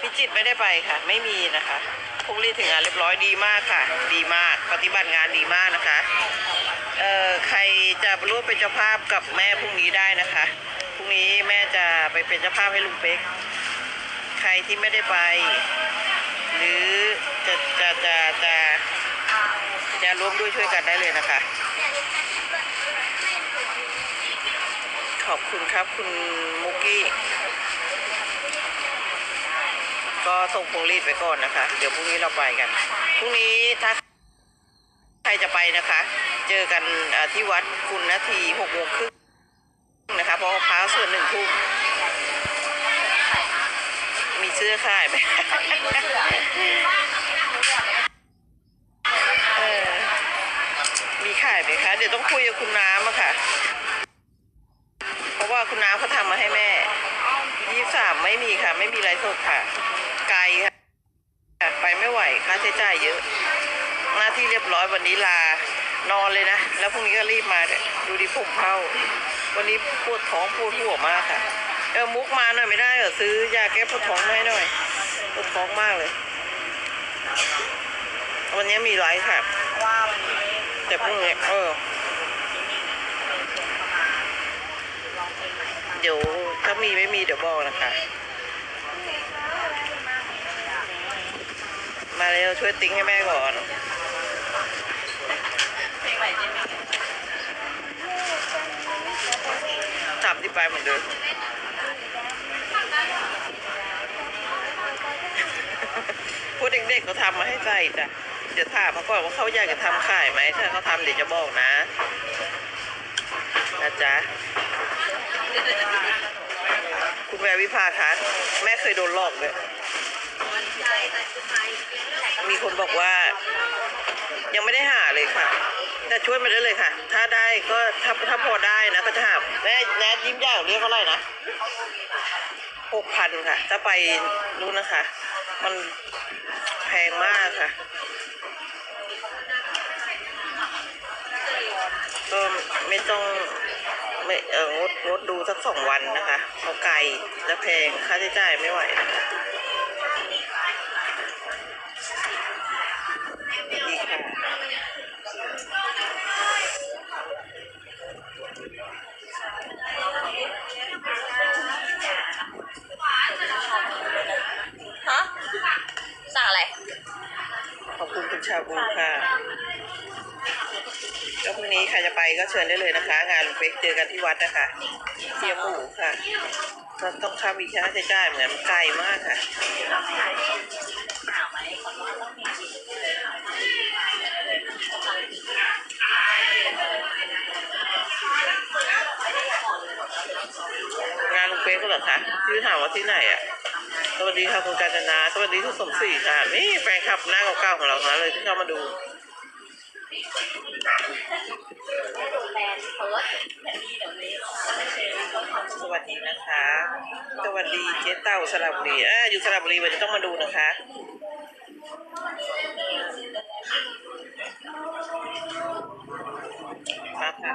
พิจิตรไม่ได้ไปค่ะ ไม่มีนะคะพุ่งลีถึงงานเรียบร้อยดีมากค่ะ ดีมากปฏิบัติงานดีมากนะคะเอ่อใครจะร่วมเป็นเจ้าภาพกับแม่พรุ่งนี้ได้นะคะพรุ่งนี้แม่จะไปเป็นเจ้าภาพให้ลุงเป๊กใครที่ไม่ได้ไป หรือจะจะจะจะจะร่วมด้วยช่วยกันได้เลยนะคะ ขอบคุณครับคุณมุกกี้็ส่งพวงรีดไปก่อนนะคะ เดี๋ยวพรุ่งนี้เราไปกัน พรุ่งนี้ถ้าใครจะไปนะคะ เจอกันที่วัดคุณนาทีหกโมงครึ่งนะคะ เพราะว่าพระส่วนหนึ่งทุ่มมีเสื้อขายไหมมีขายไหมคะ เดี๋ยวต้องคุยกับคุณน้ำอะค่ะ เพราะว่าคุณน้ำเขาทำมาให้แม่ยี่สามไม่มีค่ะ ไม่มีไรสดค่ะไกค่ะ ไม่ไหว ค่าใช้จ่ายเยอะ หน้าที่เรียบร้อยวันนี้ลา นอนเลยนะ แล้วพรุ่งนี้ก็รีบมาดูดิผมเข้า วันนี้ปวดท้องปวดหัวมากค่ะ เออมุกมาหน่อยไม่ได้เหรอซื้อยาแก้ปวดท้องมาให้หน่อย ปวดท้องมากเลย วันนี้มีไลฟ์ค่ะ แต่พรุ่งนี้เออเดี๋ยวถ้ามีไม่มีเดี๋ยวบอกนะคะ มาเร็วช่วยติ้งให้แม่ก่อนเพลงใหม่เจมี่จับที่ไปเหมือนเดิมพวกเด็กๆเขาทำมาให้ใส่จ้ะ เดี๋ยวถามเขาก่อนว่าเขาอยากจะทำขายไหม ถ้าเขาทำเดี๋ยวจะบอกนะนะจ๊ะคุณแวววิภาคะแม่เคยโดนหลอกเลย มีคนบอกว่า ยังไม่ได้หาเลยค่ะ แต่ช่วยมาได้เลยค่ะ ถ้าได้ก็ถ้าถ้าพอได้นะก็จะหาแม่แนทยิ้มย่างเรียกเท่าไหร่นะหกพันค่ะ ถ้าไปนู้นะคะ มันแพงมากค่ะก็ไม่ต้องไม่เอองดงดดูสักสองวันนะคะเพราไกลและแพงค่าใช้จ่ายไม่ไหวนะคะ ชาบูค่ะก็พรุ่งนี้ใครจะไปก็เชิญได้เลยนะคะ งานลุงเป๊กเจอกันที่วัดนะคะเสียหมูค่ะก็ต้องค่ามีค่าใช้จ่ายเหมือนไกลมากค่ะงานลุงเป๊กก็เหรอคะที่ถามว่าที่ไหนอะ สวัสดีค่ะคุณกาญจนา สวัสดีทุณสมศรีค่ะ นี่แฟนคลับหน้าเก่าๆของเรานะเลยที่เข้ามาดูสวัสดีนะคะ สวัสดีเจ๊เต่าสลับุรีอ่อยู่สระบุรีวันนี้ต้องมาดูนะคะมาค่ะ